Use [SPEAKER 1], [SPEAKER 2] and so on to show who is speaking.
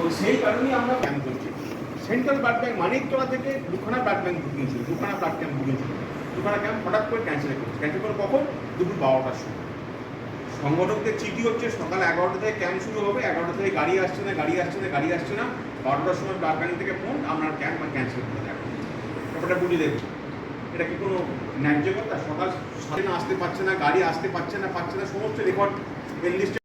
[SPEAKER 1] তো সেই কারণেই আমরা ক্যাম্প করছি। সেন্ট্রাল ব্লাড ব্যাংক মানিকতলা থেকে দুখানা ব্লাড ব্যাংক বুকিং ছিল দুখানা ব্লাড ক্যাম্প বুকিং ছিল দুখানা ক্যাম্প হঠাৎ করে ক্যান্সেল করছে। ক্যান্সেল করে কখন দুপুর বারোটার সময়। সংগঠকদের চিঠি হচ্ছে, সকাল এগারোটা থেকে ক্যাম্প শুরু হবে। এগারোটা থেকে গাড়ি আসছে না, গাড়ি আসছে না, গাড়ি আসছে না। বারোটার সময় ব্লাড ব্যাংক থেকে ফোন আপনার ক্যাম্প ক্যান্সেল করে দেবেন ব্যাপারটা বুঝে দেবেন এটা কি কোনো ন্যায্য কথা? সকাল সাড়ে আসতে পারছে না, গাড়ি আসতে পারছে না পাচ্ছে না, সমস্ত রেকর্ড এর লিস্টে